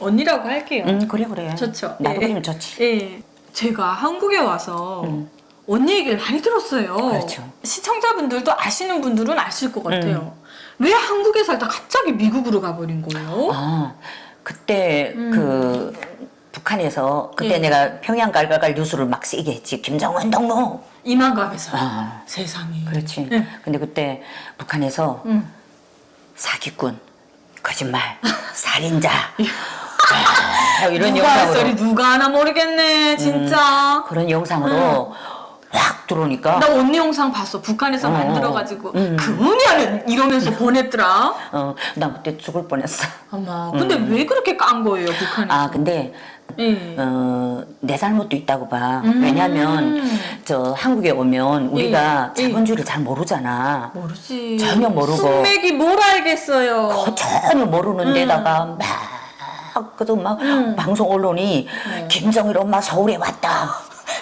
언니라고 할게요. 음 그래 그래. 좋죠. 나도 예. 그러면 좋지. 예. 제가 한국에 와서 음. 언니 얘기를 많이 들었어요. 그렇죠. 시청자분들도 아시는 분들은 아실 것 같아요. 음. 왜 한국에 살다 갑자기 미국으로 가버린 거예요? 아 그때 음. 그 북한에서 그때 예. 내가 평양 갈갈갈 뉴스를 막 세게 했지 김정은 동무. 이만감에서 아 세상에. 그렇지. 예. 근데 그때 북한에서 음. 사기꾼, 거짓말, 살인자 아, 이런 누가 할 영상으로 소리 누가 하나 모르겠네 진짜. 그런 영상으로 확 들어오니까 나 언니 영상 봤어. 북한에서 어, 만들어가지고 음. 그분이야는 이러면서 보냈더라. 어, 난 그때 죽을 뻔했어. 어머, 근데 왜 그렇게 깐 거예요 북한에서? 아 근데 예. 어, 내 잘못도 있다고 봐. 음. 왜냐면 저 한국에 오면 우리가 예. 자본주의를 잘 모르잖아. 모르지. 전혀 모르고. 숙맥이 뭘 알겠어요. 그 전혀 모르는 데다가 막 그도 막 음. 방송 언론이 네. 김정일 엄마 서울에 왔다.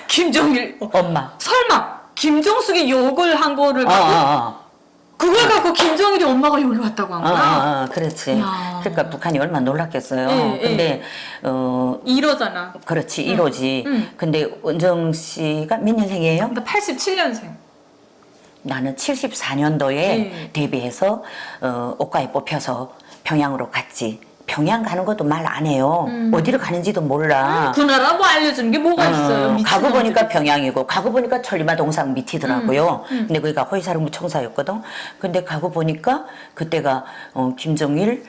김정일 어, 엄마. 설마 김정숙이 욕을 한 거를 어, 갖고. 그걸 갖고 김정일이 엄마가 여기 왔다고 한 어, 거야? 어, 어, 그렇지. 야. 그러니까 북한이 얼마나 놀랐겠어요. 예, 예. 근데 어 이러잖아. 그렇지 이러지. 음. 근데 은정 씨가 몇 년생이에요? 나 87년생. 나는 74년도에 예. 데뷔해서 어, 옷가에 뽑혀서 평양으로 갔지. 평양 가는 것도 말 안 해요. 음. 어디를 가는지도 몰라. 그 나라 뭐 알려주는 게 뭐가 있어요? 어, 미친 가고. 보니까 평양이고 가고 보니까 천리마 동상 밑이더라고요. 음, 음. 근데 거기가 호위사령부 총사였거든. 근데 가고 보니까 그때가 어, 김정일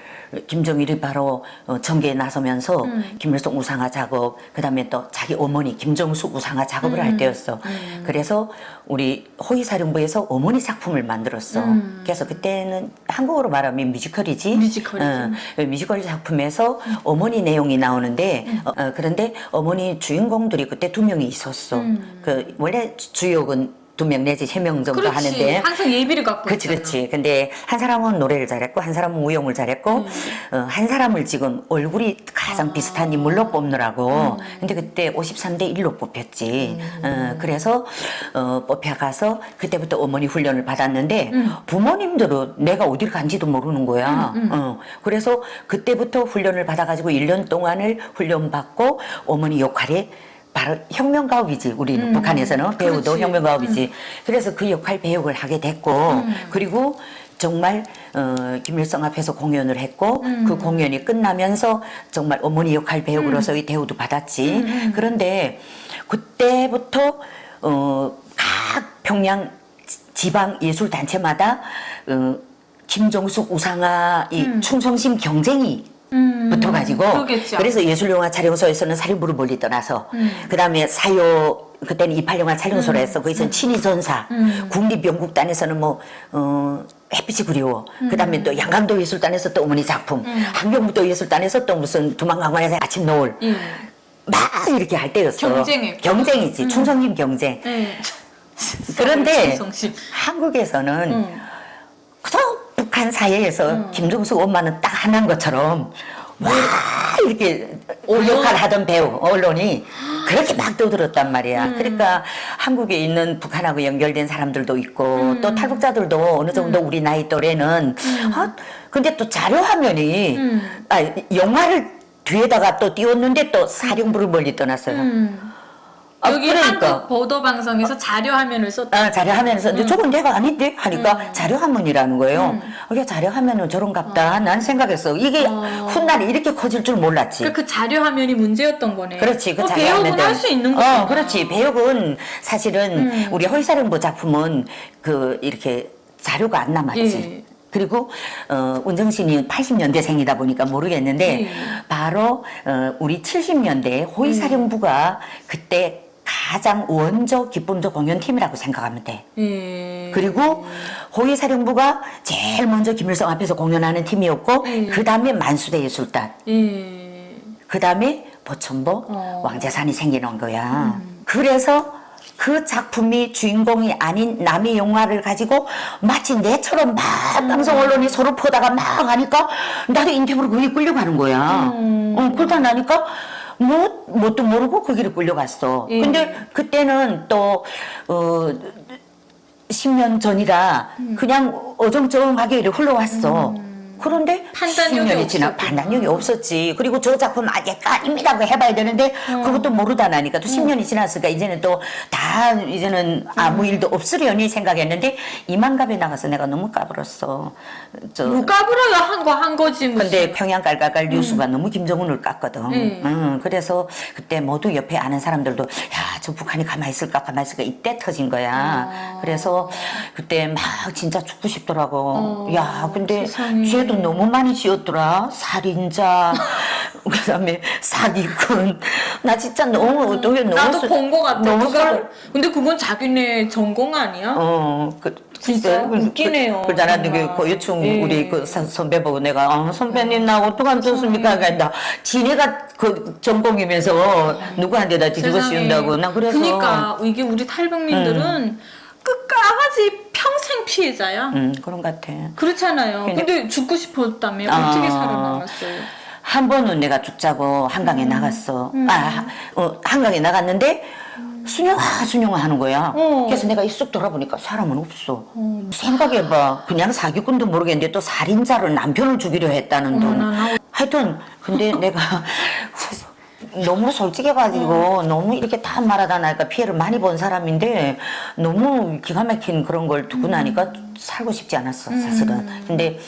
김정일이 바로 어, 전개에 나서면서 음. 김일성 우상화 작업, 그다음에 또 자기 어머니 김정숙 우상화 작업을 할 음. 때였어. 음. 그래서 우리 호위사령부에서 어머니 작품을 만들었어. 음. 그래서 그때는 한국어로 말하면 뮤지컬이지. 뮤지컬이지. 어, 그 뮤지컬 작품에서 어머니 내용이 나오는데 어, 어, 그런데 어머니 주인공들이 그때 두 명이 있었어. 음. 그 원래 주- 주역은 두 명 내지 세 명 정도 그렇지. 하는데 항상 예비를 갖고 그렇지 있잖아. 그렇지. 근데 한 사람은 노래를 잘했고 한 사람은 무용을 잘했고 음. 어, 한 사람을 지금 얼굴이 가장 아. 비슷한 인물로 뽑느라고. 음. 근데 그때 53대 1로 뽑혔지. 어, 그래서 어, 뽑혀가서 그때부터 어머니 훈련을 받았는데 음. 부모님들은 내가 어딜 간지도 모르는 거야. 음, 음. 어, 그래서 그때부터 훈련을 받아가지고 1년 동안을 훈련받고 어머니 역할에 바로 혁명가업이지 우리는 음, 북한에서는 배우도 그렇지. 혁명가업이지 그래서 그 역할 배역을 하게 됐고 음. 그리고 정말 어, 김일성 앞에서 공연을 했고 음. 그 공연이 끝나면서 정말 어머니 역할 배역으로서의 대우도 받았지 음, 음. 그런데 그때부터 어, 각 평양 지- 지방 예술 단체마다 어, 김종숙 우상화 이 음. 충성심 경쟁이 음. 붙어가지고 그러겠죠. 그래서 예술영화 촬영소에서는 살인부를 멀리 떠나서 음. 그다음에 사요 그때는 이팔영화 촬영소라 해서 거기서는 친위전사 음. 국립연극단에서는 뭐 어, 햇빛이 그리워 그다음에 또 양강도 예술단에서 또 어머니 작품 음. 한경부도 예술단에서 또 무슨 두만강관에서 아침 노을 예. 막 이렇게 할 때였어 경쟁했고. 경쟁이지 음. 충성심 경쟁 예. 그런데. 한국에서는 음. 북한 사회에서 음. 김종숙 엄마는 딱 하나인 것처럼 와 이렇게? 역할 하던 배우 언론이 그렇게 막 떠들었단 말이야. 음. 그러니까 한국에 있는 북한하고 연결된 사람들도 있고 음. 또 탈북자들도 어느 정도 우리 나이 또래는 아 근데 또 자료 화면이 음. 아 영화를 뒤에다가 또 띄웠는데 또 사령부를 멀리 떠났어요. 음. 아, 여기 그러니까. 한국 보도 방송에서 자료 화면을 썼다. 아, 자료 화면에서 근데 저건 내가 아닌데 하니까 자료 화면이라는 거예요. 음. 이게 자료 화면은 저런갑다. 난 생각했어. 이게 어. 훗날에 이렇게 커질 줄 몰랐지. 그러니까 그 자료 화면이 문제였던 거네. 그렇지. 그 어, 자료 배역은 화면들. 할 수 있는 거잖아. 어, 그렇지. 배역은 사실은 음. 우리 허위사령부 작품은 그 이렇게 자료가 안 남았지. 예. 그리고 어, 운정신이 80년대생이다 보니까 모르겠는데 예. 바로 어, 우리 70년대 호위사령부가 그때 가장 원조 기쁨조 공연팀이라고 생각하면 돼. 예. 그리고 호위사령부가 제일 먼저 김일성 앞에서 공연하는 팀이었고 음. 그 다음에 만수대 예술단 예. 그 다음에 보천보 어. 왕재산이 생기는 거야 그래서 그 작품이 주인공이 아닌 남의 영화를 가지고 마치 내처럼 막 방송 언론이 서로 퍼다가 막 하니까 나도 인터뷰로 거기 끌려가는 거야 음. 어, 그러다 나니까 뭐, 뭣도 모르고 거기를 끌려갔어. 예. 근데 그때는 또, 어, 10년 전이라 그냥 어정쩡하게 이렇게 흘러왔어. 그런데 판단력이 10년이 지나 없었구나. 판단력이 없었지. 그리고 저 작품 아직까 아닙니다. 그 해봐야 되는데 그것도 모르다 나니까 또 10년이 지났으니까 이제는 또 다 이제는 아무 일도 없으려니 생각했는데 이만갑에 나가서 내가 너무 까불었어. 저 뭐 까불어야 한 거 한 거지 무슨. 근데 평양 깔깔깔 뉴스가 너무 김정은을 깠거든. 음. 응, 그래서 그때 모두 옆에 아는 사람들도 야, 저 북한이 가만히 있을까, 가만히 있을까 이때 터진 거야. 아. 그래서 그때 막 진짜 죽고 싶더라고. 어, 야, 근데 세상에. 죄도 너무 많이 지었더라. 살인자, 그다음에 사기꾼. 나 진짜 너무 어떻게 너무 나도 수- 본거 같아. 너무 그걸. 수- 근데 그건 자기네 전공 아니야? 어, 그, 진짜 글쎄, 웃기네요, 그, 그잖아, 정말. 그 고유충 예. 우리 그 선- 선배 보고 내가 어, 선배님 나 어떡 안 좋습니까? 그러니까 지네가 그 전공이면서 누구한테다 뒤집어 세상에. 씌운다고 나 그래서 그러니까 이게 우리 탈북민들은 끝까지 평생 피해자야. 음, 그런 것 같아. 그렇잖아요. 근데- 근데 죽고 싶었다며 아. 어떻게 살아남았어요? 한 번은 내가 죽자고 한강에 음. 나갔어. 아, 어, 한강에 나갔는데 순영아 순영아 하는 거야. 어. 그래서 내가 이쑥 돌아보니까 사람은 없어. 생각해봐. 그냥 사기꾼도 모르겠는데 또 살인자를 남편을 죽이려 했다는 돈. 어머나. 하여튼 근데 내가 너무 솔직해가지고 너무 이렇게 다 말하다 나니까 피해를 많이 본 사람인데 너무 기가 막힌 그런 걸 두고 나니까 살고 싶지 않았어 사실은. 근데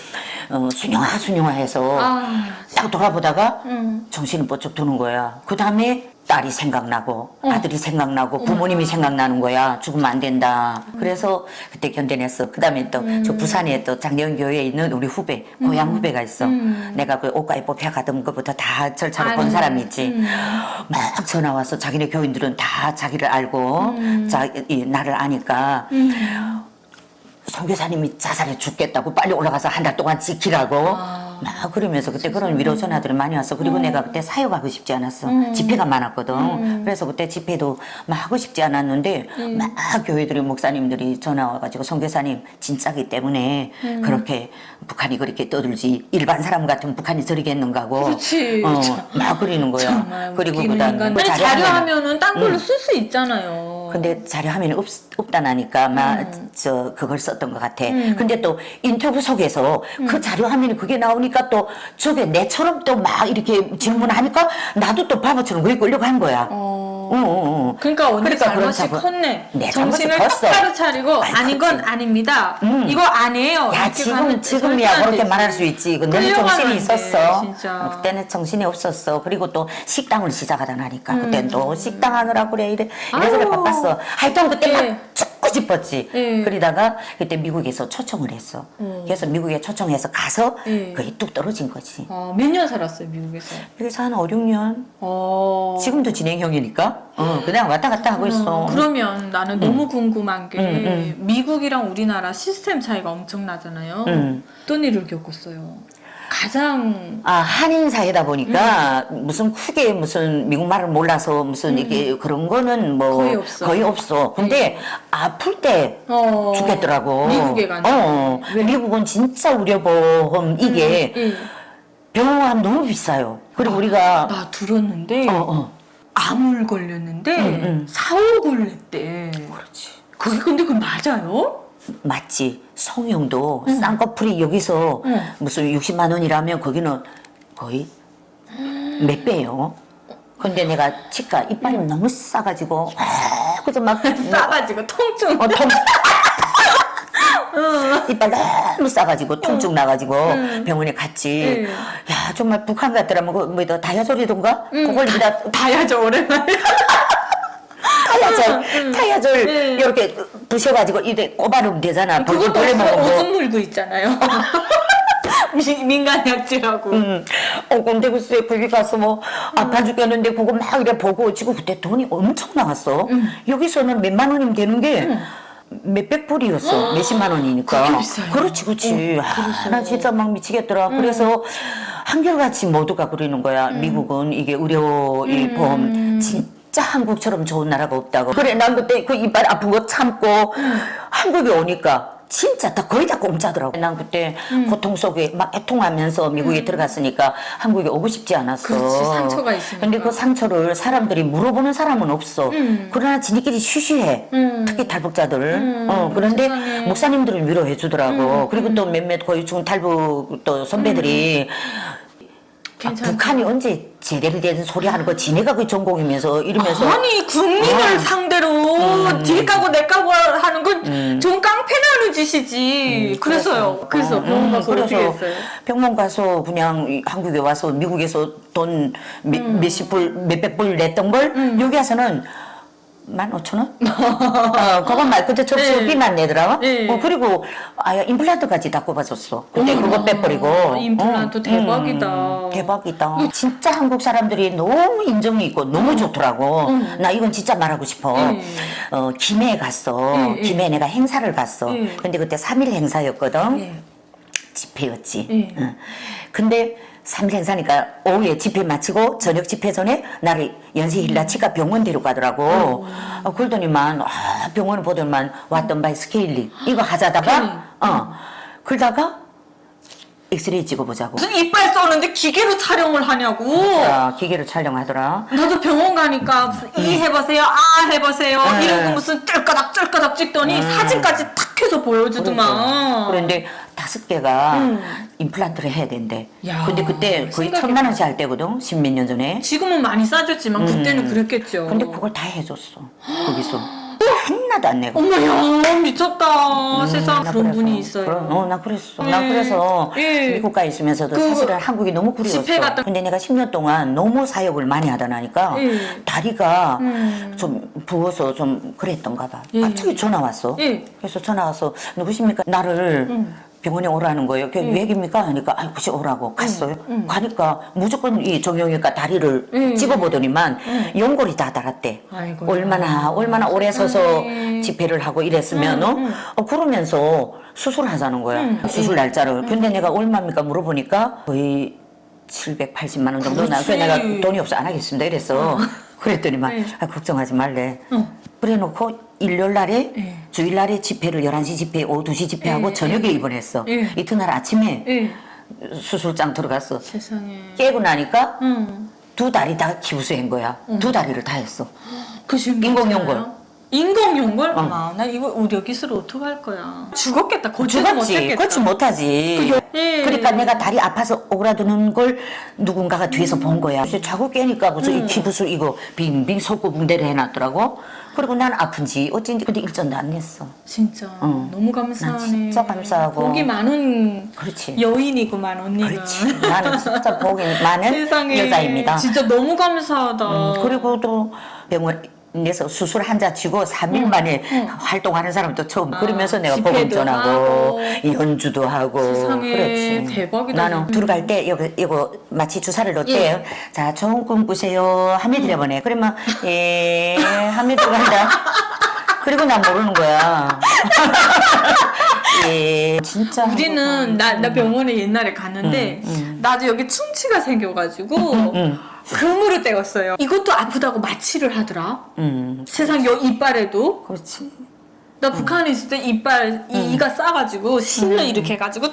어, 순영아 순영아 해서 아, 딱 돌아보다가 음. 정신이 번쩍 드는 거야. 그 다음에 딸이 생각나고 아들이 생각나고 부모님이 생각나는 거야. 죽으면 안 된다. 그래서 그때 견뎌냈어. 그 다음에 또 저 부산에 또 장려원 교회에 있는 우리 후배, 고향 후배가 있어. 내가 그 옷가에 뽑혀 가던 것부터 다 절차를 본 아는, 사람이 있지. 막 전화 와서 자기네 교인들은 다 자기를 알고 자, 이, 나를 아니까 선교사님이 자살해 죽겠다고 빨리 올라가서 한 달 동안 지키라고 막 그러면서 그때 그런 위로 전화들이 많이 왔어. 그리고 내가 그때 사역하고 싶지 않았어. 집회가 많았거든. 그래서 그때 집회도 막 하고 싶지 않았는데 막 교회들이 목사님들이 전화 와가지고 선교사님 진짜기 때문에 그렇게 북한이 그렇게 떠들지 일반 사람 같은 북한이 저리겠는가고. 그렇지. 어, 참. 막 그러는 거야. 그리고 인간. 뭐 자료하면- 자료하면은 딴 걸로 쓸 수 있잖아요. 근데 자료화면이 없, 없다 나니까 막저 그걸 썼던 것 같아. 근데 또 인터뷰 속에서 그 자료화면이 그게 나오니까 또 저게 내처럼 또 막 이렇게 질문하니까 나도 또 바보처럼 그게 끌려고 한 거야. 어. 어, 어. 그러니까 언니 그러니까 그런 잘못이 자본- 컸네. 네, 잘못이 정신을 컸어. 똑바로 차리고 아이, 아닌 건. 아닙니다. 이거 아니에요. 야 이렇게 지금 가면 지금이야 안 그렇게 되지. 말할 수 있지. 그때는 끌려가면 정신이 안 돼, 있었어. 진짜. 어, 그때는 정신이 없었어. 그리고 또 식당을 시작하다 나니까 음. 그때는 또 식당 하느라 그래 이래 아유. 바빴어. 하여튼 그때 예. 막죽 고 싶었지. 예. 그러다가 그때 미국에서 초청을 했어. 그래서 미국에 초청해서 가서 예. 거의 뚝 떨어진 거지. 어, 몇년 살았어요 미국에서? 그래서 한 5, 6년 어. 지금도 진행형이니까 어, 그냥 왔다 갔다 하고 있어. 그러면 나는 너무 궁금한 게 음, 미국이랑 우리나라 시스템 차이가 엄청나잖아요. 음. 어떤 일을 겪었어요? 가장 아, 한인 사회다 보니까 무슨 크게 무슨 미국 말을 몰라서 무슨 이게 그런 거는 뭐 거의 없어. 거의 없어. 근데 아플 때 어, 죽겠더라고. 미국에 가니까. 어, 미국은 진짜 의료보험 이게 예. 병원 너무 비싸요. 그리고 우리가 나 들었는데 어, 어. 암을 걸렸는데 응, 응. 사옥을 냈대. 그렇지. 그게 근데 그 맞아요? 맞지. 성형도 쌍꺼풀이 여기서 응. 무슨 60만 원이라면 거기는 거의 몇 배요. 근데 내가 치과 이빨이 너무 싸가지고 아, 그래서 막 싸가지고 통증. 어, 통 이빨 너무 싸가지고 통증 나가지고 병원에 갔지. 응. 야 정말 북한 같더라면 그뭐 다이아졸이던가 그걸 여기다 봐야죠 오랜만에. 타야졸 타야졸 응. 이렇게 부셔가지고 이래 꼽아놓으면 되잖아. 벌레 없어 먹은 거. 물고 있잖아요. 미- 민간 약지라고. 음. 어, 근데 글쎄, 거기 가서 뭐, 아파 죽겠는데, 그거 막 이래 보고, 지금 그때 돈이 엄청 나갔어. 여기서는 몇만 원이면 되는 게, 몇백 불이었어. 몇십만 원이니까. 그렇게 비싸요? 그렇지, 그렇지. 아, 나 진짜 막 미치겠더라. 그래서, 한결같이 모두가 그러는 거야. 미국은 이게 의료, 이 보험, 진 짜 한국처럼 좋은 나라가 없다고. 그래, 난 그때 그 이빨 아픈 거 참고, 한국에 오니까, 진짜 다 거의 다 공짜더라고. 난 그때 음. 고통 속에 막 애통하면서 미국에 들어갔으니까 한국에 오고 싶지 않았어. 그렇지, 상처가 있으니까. 근데 그 상처를 사람들이 물어보는 사람은 없어. 음. 그러나 지네끼리 쉬쉬해. 음. 특히 탈북자들. 음, 어, 그런데. 음, 목사님들은 위로해 주더라고. 그리고 또 몇몇 고위층 탈북 또 선배들이 아, 괜찮아. 북한이 언제 제대로 된 소리 하는 거 지네가 그 전공이면서 이러면서 아니 국민을 아. 상대로 뒤 까고 내 까고 하는 건 좀 깡패나는 짓이지. 그래서요. 그래서 어, 병원 음, 가서 어떻게 그래서 했어요? 병원 가서 그냥 이 한국에 와서 미국에서 돈 몇- 음. 몇십 불 몇백 불 냈던 걸 여기 와서는 만 오천 원? 어, 그건 말 그때 접수비만 내더라. 네. 어, 그리고 아야 임플란트까지 다 꼽아줬어. 그때 그거 빼버리고. 아, 임플란트 어, 대박이다. 대박이다. 진짜 한국 사람들이 너무 인정이 있고 너무 좋더라고. 나 이건 진짜 말하고 싶어. 음. 어, 김해에 갔어. 음, 음. 김해에 내가 행사를 갔어. 음. 근데 그때 3일 행사였거든. 예. 집회였지. 예. 응. 근데 3일 행사니까 오후에 집회 마치고 저녁 집회 전에 나를 연세 힐라치가 병원 데려가더라고. 어, 그러더니만 아, 병원을 보더니만 왔던 바이 스케일링. 이거 하자다가 어 그러다가 엑스레이 찍어보자고. 무슨 이빨 써는데 기계로 촬영을 하냐고. 아, 기계로 촬영하더라. 나도 병원 가니까 무슨 이 해보세요, 아 해보세요 네. 이러고 무슨 쫄까닥 쫄까닥 찍더니 사진까지 탁 해서 보여주더만. 그런데 다섯 개가 음. 임플란트를 해야 된대. 야, 근데 그때 거의 생각이 천만 원씩 할 때거든. 십몇 년 전에. 지금은 많이 싸졌지만 그때는 그랬겠죠. 음. 근데 그걸 다 해줬어. 거기서. 하나도 안 내고. 어머야 미쳤다. 세상 음, 나 그런 그래서. 분이 있어요. 그럼, 어, 나 그랬어. 나 예. 그래서 예. 미국 가 있으면서도 그 사실은 한국이 너무 그리웠어. 집회 갔다- 근데 내가 10년 동안 너무 사역을 많이 하다 나니까 예. 다리가 음. 좀 부어서 좀 그랬던가 봐. 예. 갑자기 전화 왔어. 예. 그래서 전화 와서 누구십니까? 나를 음. 병원에 오라는 거예요. 그 왜입니까? 하니까 아이 굳이 오라고 갔어요. 가니까 무조건 이 정형외과 다리를 음. 찍어보더니만 연골이 다 달았대. 아이고야. 얼마나 얼마나 오래 서서. 집회를 하고 이랬으면 어? 어, 그러면서 수술하자는 거야. 음. 수술 날짜를. 근데 내가 얼마입니까 물어보니까 거의 780만 원 정도 나. 그렇지. 내가 돈이 없어 안 하겠습니다. 이랬어. 그랬더니만 네. 아, 걱정하지 말래. 어. 그래놓고 일요일 날에 예. 주일날에 집회를 11시 집회, 오후 2시 집회하고 예, 저녁에 예. 입원했어. 예. 이튿날 아침에 예. 수술장 들어갔어. 세상에. 깨고 나니까 응. 두 다리 다 기부수인 거야. 두 다리를 다 했어. 그 인공연골. 괜찮아요? 인공 연골? 아, 나 이거 의료 기술 어떻게 할 거야? 죽었겠다. 거치도 죽었지. 못했겠다. 그렇지 못하지. 예. 그러니까 내가 다리 아파서 오그라드는 걸 누군가가 뒤에서 본 거야. 그래서 자꾸 깨니까 무슨 이 기부술 이거 빙빙 속구붕대를 해놨더라고. 그리고 난 아픈지 어쩐지 근데 일전도 안 냈어. 진짜 응. 너무 감사하네. 난 진짜 감사하고. 복이 많은 그렇지. 여인이구만 언니가. 그렇지. 나는 진짜 복이 많은 세상에 여자입니다. 진짜 너무 감사하다. 음, 그리고 또 병원 에서 수술 한자 치고 3일 만에 활동하는 사람도 처음. 아, 그러면서 내가 집회도 복음 전하고 하고. 연주도 하고 세상에, 그렇지. 대박이다, 나는 진짜. 들어갈 때 이거 이거 마치 주사를 놓대. 예. 자, 좋은 꿈 꾸세요. 하면 들여보내. 그러면 예 하면 들어간다. 그리고 난 모르는 거야. 예, 진짜. 우리는 나, 음. 나 병원에 옛날에 갔는데 나도 여기 충치가 생겨가지고 음. 금으로 떼었어요. 이것도 아프다고 마취를 하더라. 음, 세상 여 이빨에도 그렇지. 나 북한에 있을 때 이빨 이, 이가 싸가지고 실로 이렇게 해가지고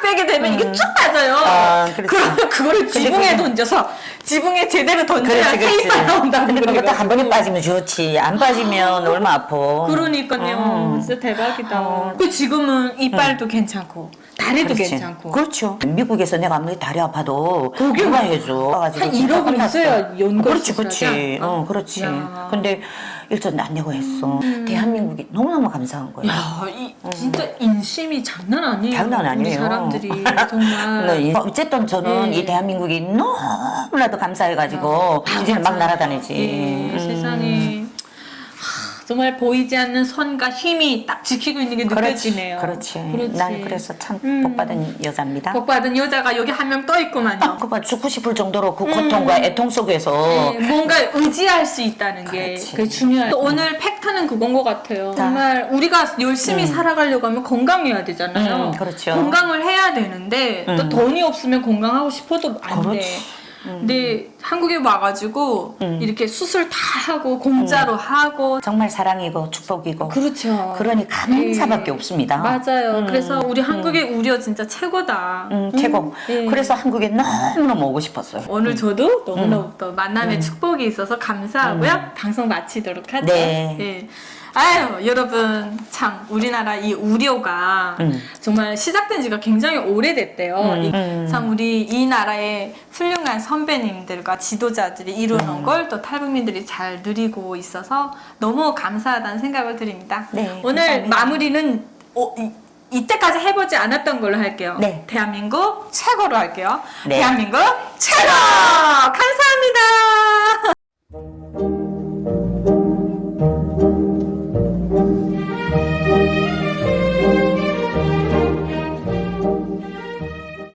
딱 빼게 되면 이게 쭉 빠져요. 아, 그렇지. 그러면 그거를 지붕에 그게- 던져서 지붕에 제대로 던져야 그렇지, 그렇지. 근데 그거 그래가지고. 딱한 번에 빠지면 좋지. 안 빠지면 얼마 아파. 그러니까요. 음. 진짜 대박이다. 그 지금은 이빨도 괜찮고 다리도 그렇지. 괜찮고 그렇죠. 미국에서 내가 아무리 다리 아파도 누가 해줘. 한 진짜 1억은 끝났어. 있어야 연골 그렇지, 그렇지. 수술하지? 어, 그렇지. 야. 음. 근데 일전도 안 내고 했어. 대한민국이 너무너무 감사한 거야. 야, 이 진짜 인심이 장난 아니에요. 장난 우리 아니에요. 사람들이 정말. 네, 이- 어쨌든 저는 예. 이 대한민국이 너무나도 감사해가지고 이제는 막 날아다니지. 예, 음. 세상에 하, 정말 보이지 않는 선과 힘이 딱 지키고 있는 게 느껴지네요. 그렇지. 그렇지. 난 그래서 참 음. 복받은 여자입니다. 복받은 여자가 여기 한 명 떠 있구만요. 그봐 죽고 싶을 정도로 그 고통과 애통 속에서 네, 뭔가 의지할 수 있다는 게 그렇지. 그게 중요해요. 또 오늘 팩트는 그건 것 같아요. 정말 우리가 열심히 살아가려고 하면 건강해야 되잖아요. 음, 그렇죠. 건강을 해야 되는데 또 음. 돈이 없으면 건강하고 싶어도 안 돼. 그렇지. 근데 한국에 와가지고 음. 이렇게 수술 다 하고 공짜로 하고 정말 사랑이고 축복이고 그렇죠. 그러니 감사밖에 예. 없습니다. 맞아요. 그래서 우리 한국의 우려 진짜 최고다. 음, 최고. 예. 그래서 한국에 너무너무 오고 싶었어요. 오늘 저도 너무너무 음. 또 만남의 축복이 있어서 감사하고요. 방송 마치도록 하죠. 네. 예. 아유, 여러분, 참, 우리나라 이 우려가 음. 정말 시작된 지가 굉장히 오래됐대요. 음, 이- 음. 참, 우리 이 나라의 훌륭한 선배님들과 지도자들이 이루는 음. 걸또 탈북민들이 잘 누리고 있어서 너무 감사하다는 생각을 드립니다. 네, 오늘 감사합니다. 마무리는 어, 이, 이때까지 해보지 않았던 걸로 할게요. 네. 대한민국 최고로 할게요. 네. 대한민국 최고! 감사합니다.